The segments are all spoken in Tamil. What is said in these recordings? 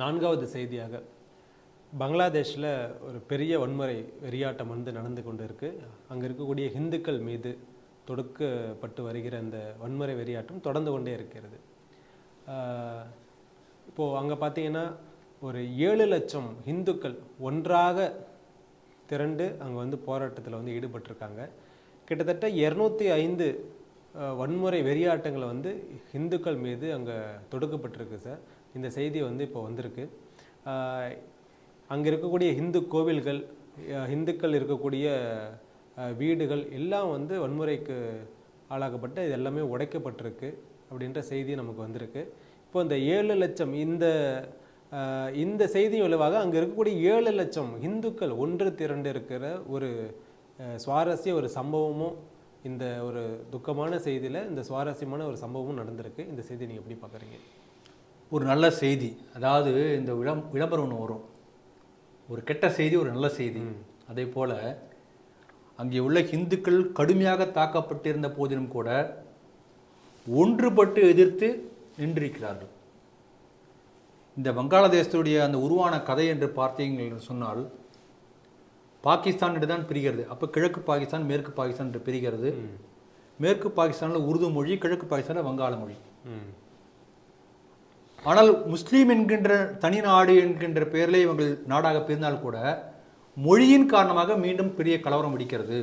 நான்காவது செய்தியாக பங்களாதேஷில் ஒரு பெரிய வன்முறை வெறியாட்டம் வந்து நடந்து கொண்டு இருக்குது அங்கே இருக்கக்கூடிய ஹிந்துக்கள் மீது தொடுக்கப்பட்டு வருகிற அந்த வன்முறை வெறியாட்டம் தொடர்ந்து கொண்டே இருக்கிறது. இப்போது அங்கே பார்த்தீங்கன்னா ஒரு ஏழு லட்சம் இந்துக்கள் ஒன்றாக திரண்டு அங்கே வந்து போராட்டத்தில் வந்து ஈடுபட்டிருக்காங்க. கிட்டத்தட்ட இரநூத்தி ஐந்து வன்முறை வெறியாட்டங்களை வந்து இந்துக்கள் மீது அங்கே தொடுக்கப்பட்டிருக்கு சார். இந்த செய்தி வந்து இப்போ வந்திருக்கு. அங்கே இருக்கக்கூடிய ஹிந்து கோவில்கள் ஹிந்துக்கள் இருக்கக்கூடிய வீடுகள் எல்லாம் வந்து வன்முறைக்கு ஆளாக்கப்பட்டு இது எல்லாமே உடைக்கப்பட்டிருக்கு அப்படின்ற செய்தி நமக்கு வந்திருக்கு. இப்போ இந்த ஏழு லட்சம் இந்த இந்த செய்தி விளைவாக அங்கே இருக்கக்கூடிய ஏழு லட்சம் இந்துக்கள் ஒன்று திரண்டு இருக்கிற ஒரு சுவாரஸ்ய ஒரு சம்பவமும் இந்த ஒரு துக்கமான செய்தியில் இந்த சுவாரஸ்யமான ஒரு சம்பவமும் நடந்திருக்கு. இந்த செய்தி நீங்கள் எப்படி பார்க்குறீங்க? ஒரு நல்ல செய்தி. அதாவது இந்த விளம் விளம்பரம் ஒன்று வரும். ஒரு கெட்ட செய்தி ஒரு நல்ல செய்தி. அதே போல் அங்கே உள்ள இந்துக்கள் கடுமையாக தாக்கப்பட்டிருந்த போதிலும் கூட ஒன்றுபட்டு எதிர்த்து நின்றிருக்கிறார்கள். இந்த வங்காளதேசத்துடைய அந்த உருவான கதை என்று பார்த்தீங்கள் சொன்னால் பாகிஸ்தான் என்று தான் பிரிகிறது. அப்போ கிழக்கு பாகிஸ்தான் மேற்கு பாகிஸ்தான் என்று பிரிகிறது. மேற்கு பாகிஸ்தானில் உருது மொழி கிழக்கு பாகிஸ்தானில் வங்காள மொழி. ஆனால் முஸ்லீம் என்கின்ற தனி நாடு என்கின்ற பெயரில் இவங்கள் நாடாக பிரிந்தால் கூட மொழியின் காரணமாக மீண்டும் பெரிய கலவரம் வெடிக்கிறது.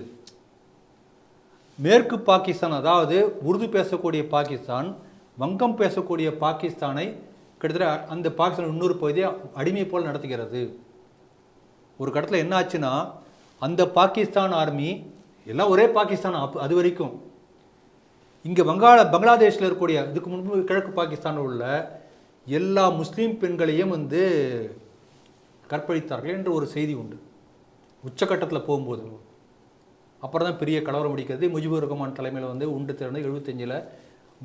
மேற்கு பாகிஸ்தான் அதாவது உருது பேசக்கூடிய பாகிஸ்தான் வங்கம் பேசக்கூடிய பாகிஸ்தானை கிட்டத்தட்ட அந்த பாகிஸ்தான் இன்னொரு பகுதியை அடிமை போல் நடத்துகிறது. ஒரு கட்டத்தில் என்ன ஆச்சுன்னா அந்த பாகிஸ்தான் ஆர்மி எல்லாம் ஒரே பாகிஸ்தான் அப் அது வரைக்கும். இங்கே வங்காள பங்களாதேஷில் இருக்கக்கூடிய இதுக்கு முன்பு கிழக்கு பாகிஸ்தானில் உள்ள எல்லா முஸ்லீம் பெண்களையும் வந்து கற்பழித்தார்கள் என்ற ஒரு செய்தி உண்டு. உச்சக்கட்டத்தில் போகும்போது. அப்புறம் தான் பெரிய கலவரம் வெடிக்கிறது முஜிபுர் ரஹ்மான் தலைமையில் வந்து உண்டு திறந்து எழுபத்தஞ்சில்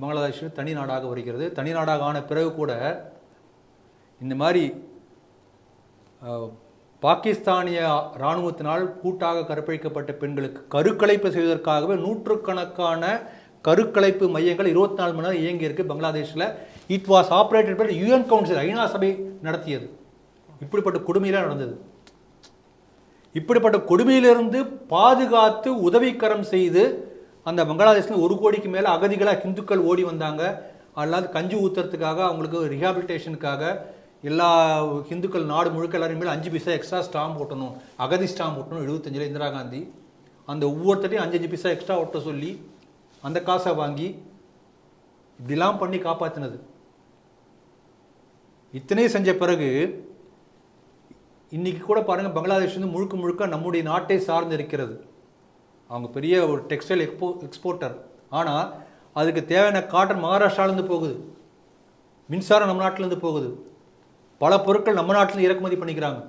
பங்களாதேஷ் தனி நாடாக வருகிறது. தனி நாடாக ஆன பிறகு கூட இந்த மாதிரி பாகிஸ்தானிய இராணுவத்தினால் கூட்டாக கற்பழிக்கப்பட்ட பெண்களுக்கு கருக்கலைப்பு செய்வதற்காகவே நூற்றுக்கணக்கான கருக்கலைப்பு மையங்கள் இருபத்தி நாலு மணி நேரம் இயங்கியிருக்கு பங்களாதேஷில். It was operated by UN council ஐநா சபை நடத்தியது இப்படிப்பட்ட கொடுமையெல்லாம் நடந்தது இப்படிப்பட்ட கொடுமையிலிருந்து பாதுகாத்து உதவிக்கரம் செய்து அந்த பங்களாதேஷில் ஒரு கோடிக்கு மேலே அகதிகளாக இந்துக்கள் ஓடி வந்தாங்க அல்லாது கஞ்சி ஊத்துறதுக்காக அவங்களுக்கு ரிஹாபிலிட்டேஷனுக்காக எல்லா இந்துக்கள் நாடு முழுக்க எல்லாரும் மேலே அஞ்சு பைசா எக்ஸ்ட்ரா ஸ்டாம்ப் ஓட்டணும் அகதி ஸ்டாம்ப் ஓட்டணும் எழுபத்தஞ்சில் இந்திரா காந்தி அந்த ஒவ்வொருத்தரையும் அஞ்சு அஞ்சு பைசா எக்ஸ்ட்ரா ஓட்ட சொல்லி அந்த காசை வாங்கி இப்படிலாம் பண்ணி காப்பாற்றினது இத்தனை செஞ்ச பிறகு இன்னைக்கு கூட பாருங்க பங்களாதேஷ் வந்து முழுக்க முழுக்க நம்முடைய நாட்டை சார்ந்து இருக்கிறது. அவங்க பெரிய ஒரு டெக்ஸ்டைல் எக்ஸ்போ எக்ஸ்போர்ட்டர் ஆனால் அதுக்கு தேவையான காட்டன் மகாராஷ்டிராலேருந்து போகுது. மின்சாரம் நம்ம நாட்டிலேருந்து போகுது. பல பொருட்கள் நம்ம நாட்டில் இறக்குமதி பண்ணிக்கிறாங்க.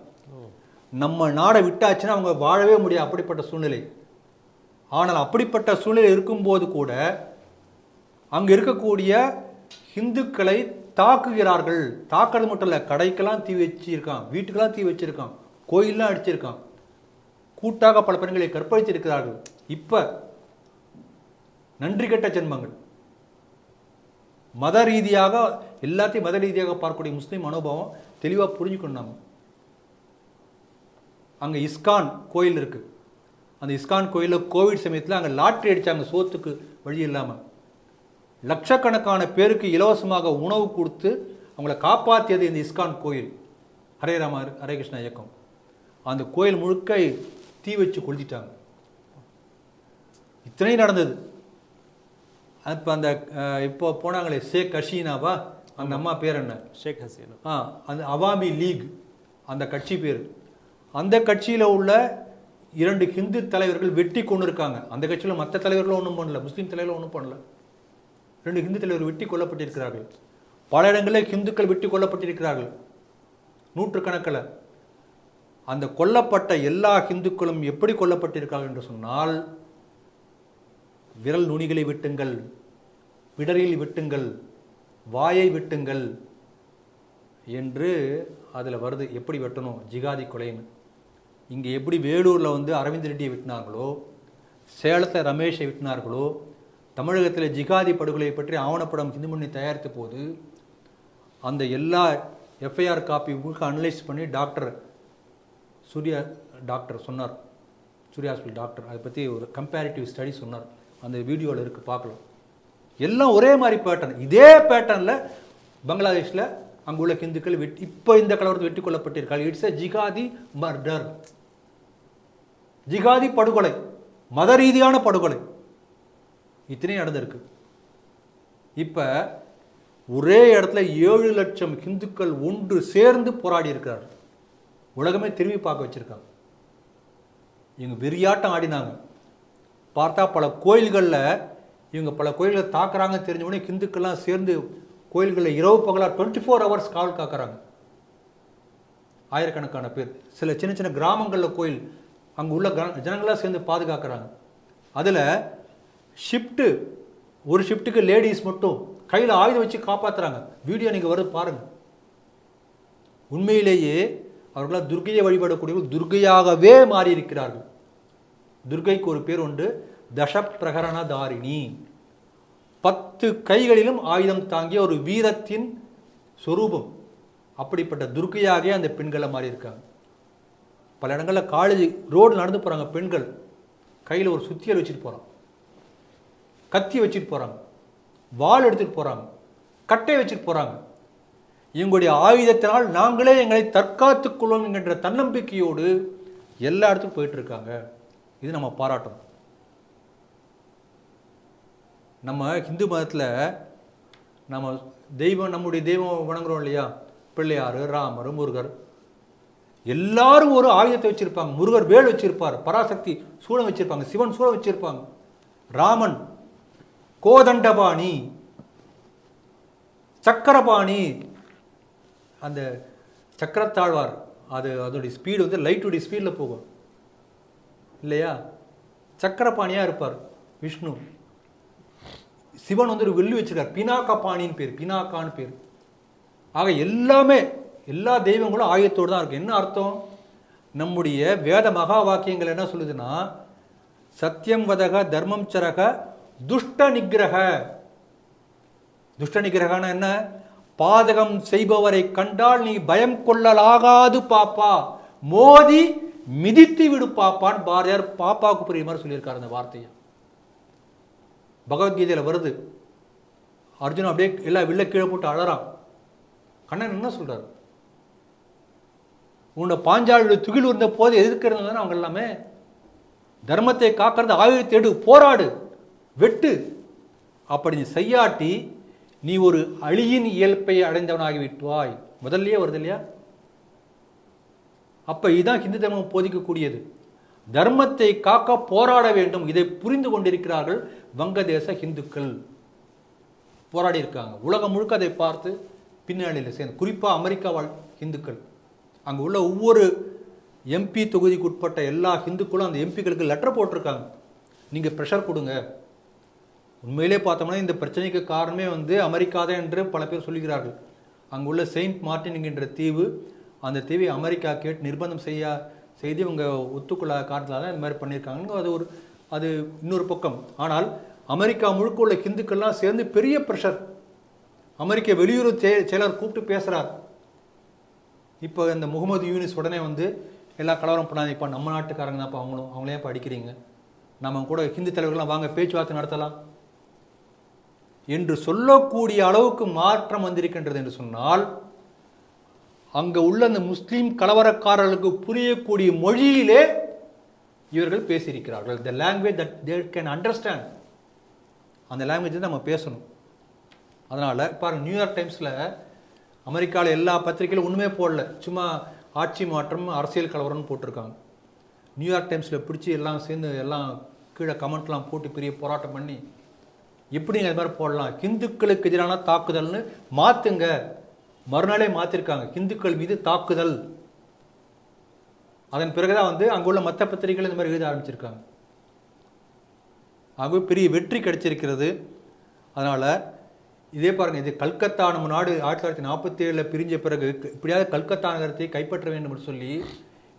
நம்ம நாடை விட்டாச்சுன்னா அவங்க வாழவே முடியாது அப்படிப்பட்ட சூழ்நிலை. ஆனால் அப்படிப்பட்ட சூழ்நிலை இருக்கும்போது கூட அங்கே இருக்கக்கூடிய இந்துக்களை தாக்குகிறார்கள். தாக்கிறது மட்டும் இல்லை கடைக்கெல்லாம் தீ வச்சிருக்கான் வீட்டுக்கெல்லாம் தீ வச்சிருக்கான் கோயிலெலாம் அடிச்சிருக்கான். கூட்டாக பல பெண்களை கற்பழித்திருக்கிறார்கள். இப்போ நன்றி கெட்ட ஜென்மங்கள். மத ரீதியாக எல்லாத்தையும் மத ரீதியாக பார்க்கக்கூடிய முஸ்லீம் அனுபவம் தெளிவாக புரிஞ்சுக்கணும் நாம. அங்கே இஸ்கான் கோயில் இருக்குது அந்த இஸ்கான் கோயிலில் கோவிட் சமயத்தில் அங்கே லாட்ரி அடிச்சாங்க சோத்துக்கு வழி இல்லாமல் லட்சக்கணக்கான பேருக்கு இலவசமாக உணவு கொடுத்து அவங்கள காப்பாற்றியது இந்த இஸ்கான் கோயில். ஹரே ராம ஹரே கிருஷ்ணா இயக்கம். அந்த கோயில் முழுக்க தீ வச்சு கொளுத்திட்டாங்க. இத்தனை நடந்தது. அப்போ அந்த இப்போ போனாங்களே ஷேக் ஹசீனாவா? அந்த அம்மா பேர் என்ன? ஷேக் ஹசீனா. ஆ அந்த அவாமி லீக் அந்த கட்சி பேர். அந்த கட்சியில் உள்ள இரண்டு ஹிந்து தலைவர்கள் வெட்டி கொண்டு இருக்காங்க அந்த கட்சியில் மற்ற தலைவர்களும் ஒன்றும் பண்ணல முஸ்லீம் தலைவர்களும் ஒன்றும் பண்ணல. ரெண்டு ஹிந்து தலைவர் வெட்டி கொல்லப்பட்டிருக்கிறார்கள். பல இடங்களில் ஹிந்துக்கள் வெட்டி கொல்லப்பட்டிருக்கிறார்கள். நூற்றுக்கணக்கில். அந்த கொல்லப்பட்ட எல்லா ஹிந்துக்களும் எப்படி கொல்லப்பட்டிருக்கார்கள் என்று சொன்னால் விரல் நுனிகளை வெட்டுங்கள் விடரில் வெட்டுங்கள் வாயை வெட்டுங்கள் என்று அதில் வருது எப்படி வெட்டணும்? ஜிகாதி கொலைன்னு. இங்கே எப்படி வேலூரில் வந்து அரவிந்த் ரெட்டியை வெட்டினார்களோ சேலத்தை ரமேஷை வெட்டினார்களோ தமிழகத்தில் ஜிகாதி படுகொலை பற்றி ஆவணப்படம் ஹிந்து தயாரித்த போது அந்த எல்லா எஃப்ஐஆர் காப்பி உங்களுக்கு அனலைஸ் பண்ணி டாக்டர் சூர்யா டாக்டர் சொன்னார். Surya hospital doctor. அதை பற்றி ஒரு கம்பேரிட்டிவ் ஸ்டடி சொன்னார். அந்த வீடியோவில் இருக்குது பார்க்கலாம். எல்லாம் ஒரே மாதிரி பேட்டர்ன் இதே பேட்டர்னில் பங்களாதேஷில் அங்குள்ள ஹிந்துக்கள் வெட்டி இப்போ இந்த கலவரத்தில் வெட்டி கொள்ளப்பட்டிருக்காள் இட்ஸ் எ ஜிகாதி மர்டர் ஜிகாதி படுகொலை மத ரீதியான படுகொலை. இத்தனையும் நடந்திருக்கு. இப்போ ஒரே இடத்துல ஏழு லட்சம் இந்துக்கள் ஒன்று சேர்ந்து போராடி இருக்கிறார் உலகமே திரும்பி பார்க்க வச்சுருக்காங்க. இவங்க வெறியாட்டம் ஆடினாங்க. பார்த்தா பல கோயில்களில் இவங்க பல கோயில்களை தாக்குறாங்க தெரிஞ்ச உடனே இந்துக்கள்லாம் சேர்ந்து கோயில்களில் இரவு பகலாக டுவெண்ட்டி ஃபோர் ஹவர்ஸ் காவல் காக்குறாங்க. ஆயிரக்கணக்கான பேர். சில சின்ன சின்ன கிராமங்களில் கோயில் அங்கே உள்ள கிரா- ஜனங்களாக சேர்ந்து பாதுகாக்கிறாங்க. அதில் ஷிஃப்ட்டு ஒரு ஷிஃப்ட்டுக்கு லேடிஸ் மட்டும் கையில் ஆயுதம் வச்சு காப்பாற்றுறாங்க வீடியோ நீங்கள் வருது பாருங்கள் உண்மையிலேயே அவர்களால் துர்க்கையை வழிபடக்கூடியவர்கள் துர்கையாகவே மாறி இருக்கிறார்கள் துர்க்கைக்கு ஒரு பேர் உண்டு தசப்பிரகரணதாரிணி பத்து கைகளிலும் ஆயுதம் தாங்கிய ஒரு வீரத்தின் சொரூபம். அப்படிப்பட்ட துர்க்கையாகவே அந்த பெண்களை மாறியிருக்காங்க. பல இடங்களில் காலேஜ் ரோடு நடந்து போகிறாங்க பெண்கள். கையில் ஒரு சுத்தியல் வச்சுட்டு போகிறான் கத்தி வச்சுட்டு போகிறாங்க வாள் எடுத்துகிட்டு போகிறாங்க கட்டை வச்சுட்டு போகிறாங்க எங்களுடைய ஆயுதத்தினால் நாங்களே எங்களை தற்காத்துக் கொள்வோம் என்கின்ற தன்னம்பிக்கையோடு எல்லா இடத்துக்கும் போயிட்டுருக்காங்க இது நம்ம பாராட்டணும் நம்ம ஹிந்து மதத்தில் நம்ம தெய்வம் நம்முடைய தெய்வம் வணங்குறோம் இல்லையா? பிள்ளையார் ராமர் முருகர். எல்லாரும் ஒரு ஆயுதத்தை வச்சுருப்பாங்க. முருகர் வேல் வச்சுருப்பார். பராசக்தி சூழம் வச்சுருப்பாங்க. சிவன் சூளம் வச்சுருப்பாங்க. ராமன் கோதண்டபாணி சக்கரபாணி அந்த சக்கரத்தாழ்வார் அது அதோடைய ஸ்பீடு வந்து லைட்டுடைய ஸ்பீடில் போகும். இல்லையா? சக்கரபாணியாக இருப்பார் விஷ்ணு. சிவன் வந்து ஒரு வெள்ளி வச்சிருக்கார் பினாக்கபாணின்னு பேர் பினாக்கான்னு பேர். ஆக எல்லாமே எல்லா தெய்வங்களும் ஆயுதத்தோடு தான் இருக்கு என்ன அர்த்தம்? நம்முடைய வேத மகா வாக்கியங்கள் என்ன சொல்லுதுன்னா சத்தியம் வதக தர்மம் சரக துஷ்ட நிகிரக துஷ்ட நிகிரகம்னா என்ன? பாதகம் செய்பவரை கண்டால் நீ பயம் கொள்ளலாகாது பாப்பா. மோதி மிதித்து விடு பாப்பான்னு பாரதியார் பாப்பாவுக்கு புரியுற மாதிரி சொல்லியிருக்காரு அந்த வார்த்தையை. பகவத்கீதையில் வருது. அர்ஜுன் அப்படியே எல்லா வில்ல கீழே போட்டு அழறான். கண்ணன் என்ன சொல்றாரு? உன்னை பாஞ்சாலுடைய துகில் இருந்த போது எதிர்க்கிறது தானே அவங்க எல்லாமே தர்மத்தை காக்கிறது ஆயுதத்தை எடு போராடு. வெட்டு. அப்படி நீ செய்யாட்டி நீ ஒரு அழியின் இயல்பை அடைந்தவனாகி விட்டுவாய் முதல்லையே வருது இல்லையா? அப்போ இதுதான் ஹிந்து தர்மம் போதிக்கக்கூடியது. தர்மத்தை காக்க போராட வேண்டும். இதை புரிந்து கொண்டிருக்கிறார்கள் வங்கதேச ஹிந்துக்கள். போராடி இருக்காங்க. உலகம் முழுக்க அதை பார்த்து பின்னணியில் சேர்ந்து குறிப்பாக அமெரிக்கா வாழ் ஹிந்துக்கள். அங்கே உள்ள ஒவ்வொரு எம்பி தொகுதிக்கு உட்பட்ட எல்லா ஹிந்துக்களும் அந்த எம்பிக்களுக்கு லெட்டர் போட்டிருக்காங்க. நீங்கள் ப்ரெஷர் கொடுங்க. உண்மையிலே பார்த்தோம்னா இந்த பிரச்சனைக்கு காரணமே வந்து அமெரிக்கா தான் என்று பல பேர் சொல்லுகிறார்கள். அங்குள்ள செயின்ட் மார்ட்டின் என்கின்ற தீவு அந்த தீவை அமெரிக்கா கேட்டு நிர்பந்தம் செய்ய செய்து இவங்க ஒத்துக்கொள்ளாத காரணத்தில் தான் இந்த மாதிரி பண்ணியிருக்காங்க அது ஒரு அது இன்னொரு பக்கம். ஆனால் அமெரிக்கா முழுக்க உள்ள ஹிந்துக்கள்லாம் சேர்ந்து பெரிய ப்ரெஷர் அமெரிக்க வெளியுறவு செயலர் கூப்பிட்டு பேசுகிறார் இப்போ இந்த முகமது யூனிஸ் உடனே வந்து எல்லா கலவரம் பண்ணாது இப்போ நம்ம நாட்டுக்காரங்க தான் இப்போ அவங்களும் அவங்களே இப்போ அடிக்கிறீங்க. நம்ம கூட ஹிந்து தலைவர்கள்லாம் வாங்க பேச்சுவார்த்தை நடத்தலாம். என்று சொல்லக்கூடிய அளவுக்கு மாற்றம் வந்திருக்கின்றது என்று சொன்னால் அங்கே உள்ள அந்த முஸ்லீம் கலவரக்காரர்களுக்கு புரியக்கூடிய மொழியிலே இவர்கள் பேசியிருக்கிறார்கள். The language that there can understand அந்த லாங்குவேஜ் நம்ம பேசணும். அதனால் பாருங்க நியூயார்க் டைம்ஸில் அமெரிக்காவில் எல்லா பத்திரிகையிலும் ஒன்றுமே போடல. சும்மா ஆட்சி மாற்றம் அரசியல் கலவரம்னு போட்டிருக்காங்க. நியூயார்க் டைம்ஸில் பிடிச்சி எல்லாம் சேர்ந்து எல்லாம் கீழே கமெண்ட்லாம் போட்டு பெரிய போராட்டம் பண்ணி எப்படிங்க இது மாதிரி போடலாம்? ஹிந்துக்களுக்கு எதிரான தாக்குதல்னு மாற்றுங்க மறுநாளே மாற்றிருக்காங்க ஹிந்துக்கள் மீது தாக்குதல். அதன் பிறகுதான் வந்து அங்குள்ள மற்ற பத்திரிகைகள் இந்த மாதிரி எழுத ஆரம்பிச்சிருக்காங்க. அங்கு பெரிய வெற்றி கிடைச்சிருக்கிறது. அதனால் இதே பாருங்க இது கல்கத்தா நம்ம நாடு ஆயிரத்தி தொள்ளாயிரத்தி நாற்பத்தி ஏழில் பிரிஞ்ச பிறகு இப்படியாவது கல்கத்தா நகரத்தை கைப்பற்ற வேண்டும் என்று சொல்லி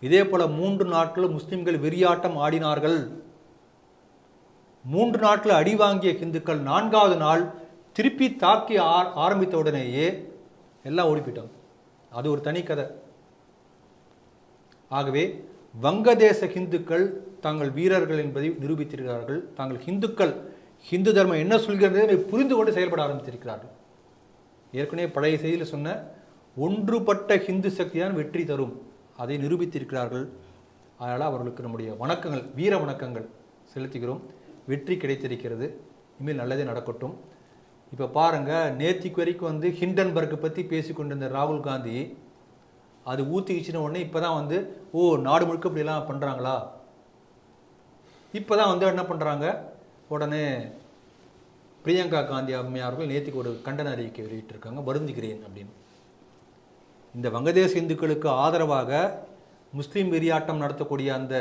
இதே போல மூன்று நாட்கள் முஸ்லீம்கள் வெறியாட்டம் ஆடினார்கள். மூன்று நாட்கள் அடி வாங்கிய ஹிந்துக்கள் நான்காவது நாள் திருப்பி தாக்கி ஆ- ஆரம்பித்த உடனேயே எல்லாம் ஓடி அது ஒரு தனி கதை. ஆகவே வங்கதேச ஹிந்துக்கள் தாங்கள் வீரர்கள் என்பதை நிரூபித்திருக்கிறார்கள். தாங்கள் ஹிந்துக்கள் ஹிந்து தர்மம் என்ன சொல்கிறது என்பதை புரிந்து கொண்டு செயல்பட ஆரம்பித்திருக்கிறார்கள். ஏற்கனவே பழைய செய்தியில் சொன்ன ஒன்றுபட்ட ஹிந்து சக்தியான வெற்றி தரும். அதை நிரூபித்திருக்கிறார்கள். அதனால் அவர்களுக்கு நம்முடைய வணக்கங்கள் வீர வணக்கங்கள் செலுத்துகிறோம். வெற்றி கிடைத்திருக்கிறது. இனிமேல் நல்லதே நடக்கட்டும். இப்போ பாருங்கள் நேத்திக்கு வரைக்கும் வந்து ஹிண்டன்பர்க் பற்றி பேசி கொண்டிருந்த ராகுல் காந்தி அது ஊற்றிக்கிச்சின உடனே இப்போ தான் வந்து ஓ நாடு முழுக்க இப்படிலாம் பண்ணுறாங்களா இப்போ தான் வந்து என்ன பண்ணுறாங்க உடனே பிரியங்கா காந்தி அம்மையார்கள் நேற்றுக்கு ஒரு கண்டன அறிவிக்கை வெளியிட்டிருக்காங்க வருந்துகிறேன் அப்படின்னு. இந்த வங்கதேச இந்துக்களுக்கு ஆதரவாக முஸ்லீம் வெறியாட்டம் நடத்தக்கூடிய அந்த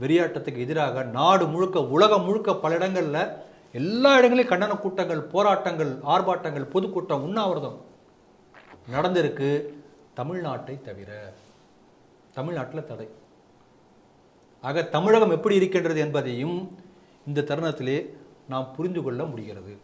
வெறியாட்டத்துக்கு எதிராக நாடு முழுக்க உலகம் முழுக்க பல இடங்களில் எல்லா இடங்களையும் கண்டன கூட்டங்கள் போராட்டங்கள் ஆர்ப்பாட்டங்கள் பொதுக்கூட்டம் உண்ணாவிரதம் நடந்திருக்கு தமிழ்நாட்டை தவிர. தமிழ்நாட்டில் தடை. ஆக தமிழகம் எப்படி இருக்கின்றது என்பதையும் இந்த தருணத்திலே நாம் புரிந்து கொள்ள முடிகிறது.